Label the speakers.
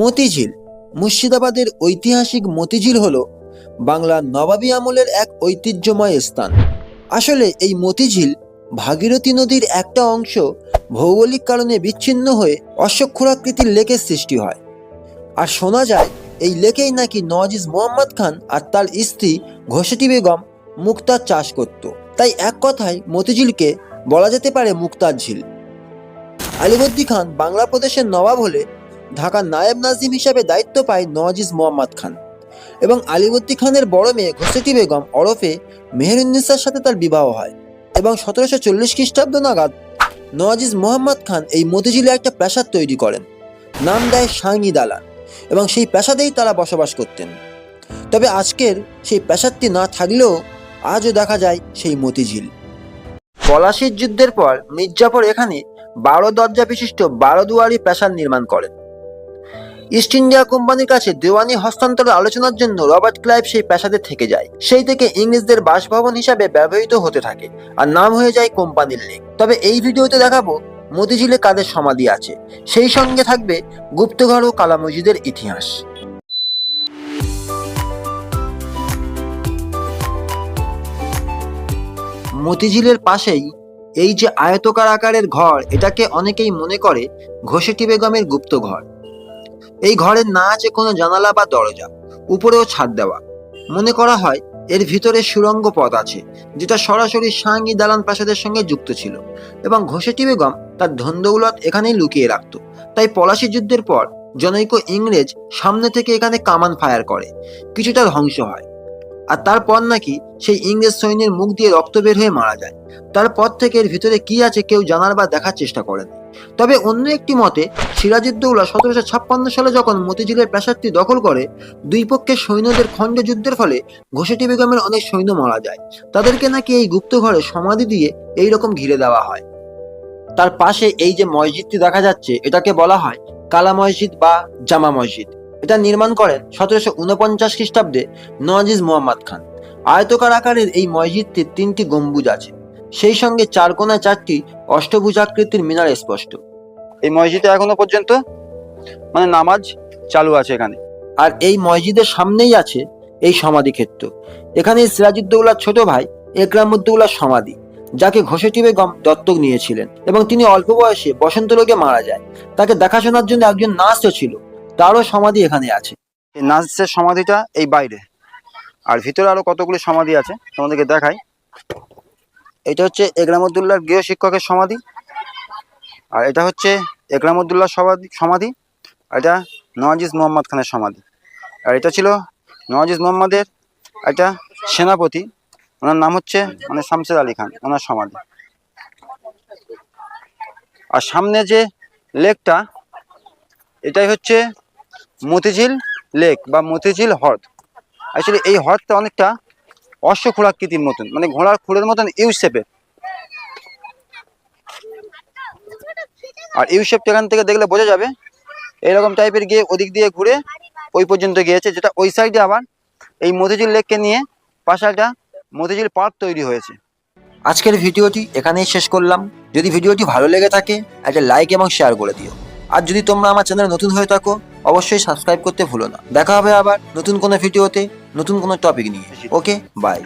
Speaker 1: মতিঝিল। মুর্শিদাবাদের ঐতিহাসিক মতিঝিল হল বাংলার নবাবী আমলের এক ঐতিহ্যময় স্থান। আসলে এই মতিঝিল ভাগীরথী নদীর একটা অংশ ভৌগোলিক কারণে বিচ্ছিন্ন হয়ে অশ্বক্ষুরাকৃতির লেকের সৃষ্টি হয়। আর শোনা যায়, এই লেকেই নাকি নওয়াজিজ মোহাম্মদ খান আর তার স্ত্রী ঘোষেটি বেগম মুক্তার চাষ করত। তাই এক কথায় মতিঝিলকে বলা যেতে পারে মুক্তার ঝিল। আলিবর্দী খান বাংলা প্রদেশের নবাব হলে ঢাকার নায়েব নাজিম হিসাবে দায়িত্ব পায় নওয়াজিজ মোহাম্মদ খান এবং আলিবর্দী খানের বড় মেয়ে ঘোষেটি বেগম ওরফে মেহেরুন্নিসার সাথে তার বিবাহ হয় এবং সতেরোশো চল্লিশ খ্রিস্টাব্দ নাগাদ নওয়াজিজ মোহাম্মদ খান এই মতিঝিলে একটা প্রাসাদ তৈরি করেন। নাম দেয় সাঙ্গি দালান এবং সেই প্রাসাদেই তারা বসবাস করতেন। তবে আজকের সেই প্রাসাদটি না থাকলেও আজও দেখা যায় সেই মতিঝিল। পলাশির যুদ্ধের পর মির্জাফর এখানে বারো দরজা বিশিষ্ট বারো দুয়ারি প্রাসাদ নির্মাণ করেন। ইস্ট ইন্ডিয়া কোম্পানির কাছে দেওয়ানি হস্তান্তরের আলোচনার জন্য রবার্ট ক্লাইভ সেই প্রাসাদে থেকে যায়। সেই থেকে ইংরেজদের বাসভবন হিসাবে ব্যবহৃত হতে থাকে আর নাম হয়ে যায় কোম্পানির লেক। তবে এই ভিডিওতে দেখাবো মতিঝিলে কাদের সমাধি আছে। সেই সঙ্গে থাকবে গুপ্তঘর ও কালা মসজিদের ইতিহাস মতিঝিলের পাশেই এই যে আয়তকার আকারের ঘর, এটাকে অনেকেই মনে করে ঘোষেটি বেগমের গুপ্ত ঘর এই ঘরের না আছে কোনো জানালা বা দরজা, উপরেও ছাদ দেওয়া। মনে করা হয় এর ভিতরে সুরঙ্গ পথ আছে, যেটা সরাসরি সাঙ্গি দালান প্রাসাদের সঙ্গে যুক্ত ছিল এবং ঘোষেটি বেগম তার ধন্দৌলত এখানেই লুকিয়ে রাখত। তাই পলাশি যুদ্ধের পর জনৈক ইংরেজ সামনে থেকে এখানে কামান ফায়ার করে, কিছুটা ধ্বংস হয়। আর তারপর নাকি সেই ইংরেজ সৈন্যের মুখ দিয়ে রক্ত বের হয়ে মারা যায়। তারপর থেকে এর ভিতরে কি আছে কেউ জানার বা দেখার চেষ্টা করেন। তবে অন্য একটি মতে সিরাজউদ্দৌলা সতেরোশো ছাপ্পান্ন সালে যখন মতিঝিলের প্রাসাদটি দখল করে, দুই পক্ষের সৈন্যদের খণ্ড যুদ্ধের ফলে ঘোষেটি বেগমের অনেক সৈন্য মারা যায়। তাদেরকে নাকি এই গুপ্ত ঘরে সমাধি দিয়ে এই রকম ঘিরে দেওয়া হয়। তার পাশে এই যে মসজিদটি দেখা যাচ্ছে, এটাকে বলা হয় কালা মসজিদ বা জামা মসজিদ। এটা নির্মাণ করেন সতেরোশো উনপঞ্চাশ খ্রিস্টাব্দে নওয়াজিজ মোহাম্মদ খান। আয়তকার আকারের এই মসজিদটির তিনটি গম্বুজ আছে। সেই সঙ্গে চার কোনায় চারটি অষ্টভুজাকৃতির মিনার স্পষ্ট।
Speaker 2: এই মসজিদে এখনও পর্যন্ত মানে নামাজ চালু আছে এখানে।
Speaker 1: আর এই মসজিদের সামনেই আছে এই সমাধি ক্ষেত্র এখানে সিরাজউদ্দৌলার ছোট ভাই একরামুদ্দৌলার সমাধি যাকে ঘোষেটি বেগম দত্তক নিয়েছিলেন এবং তিনি অল্প বয়সে বসন্ত রোগে মারা যায়। তাকে দেখাশোনার জন্য একজন নার্সও ছিল তারও সমাধি এখানে আছে।
Speaker 2: এই নাসের সমাধিটা এই বাইরে। আর ভিতরে আরও কতগুলি সমাধি আছে তোমাদেরকে দেখাই। এটা হচ্ছে একরামুদ্দুল্লাহর গৃহ শিক্ষকের সমাধি। আর এটা হচ্ছে একরামুদ্দুল্লাহর সমাধি সমাধি। আর এটা নওয়াজিজ মোহাম্মদ খানের সমাধি। আর এটা ছিল নওয়াজিজ মোহাম্মদের একটা সেনাপতি। ওনার নাম হচ্ছে মানে শামসের আলী খান, ওনার সমাধি। আর সামনে যে লেকটা, এটাই হচ্ছে মতিঝিল লেক বা মতিঝিল হ্রদ। অ্যাকচুয়ালি এই হ্রদটা অনেকটা অশ্বক্ষুরাকৃতির মতন মানে ঘোড়ার খুরের মতন ইউ শেপের আর ইউ শেপটা এখান থেকে দেখলে বোঝা যাবে, এরকম টাইপের গিয়ে ওদিক দিয়ে ঘুরে ওই পর্যন্ত গিয়েছে, যেটা ওই সাইডে আবার এই মতিঝিল লেককে নিয়ে পাশে একটা মতিঝিল পার্ক তৈরি হয়েছে।
Speaker 1: আজকের ভিডিওটি এখানেই শেষ করলাম। যদি ভিডিওটি ভালো লেগে থাকে, একটা লাইক এবং শেয়ার করে দিও। আর যদি তোমরা আমার চ্যানেল নতুন হয়ে থাকো, অবশ্যই সাবস্ক্রাইব করতে ভুলো না। দেখা হবে আবার নতুন কোনো ভিডিওতে। নতুন কোনো টপিক নিয়ে। Okay bye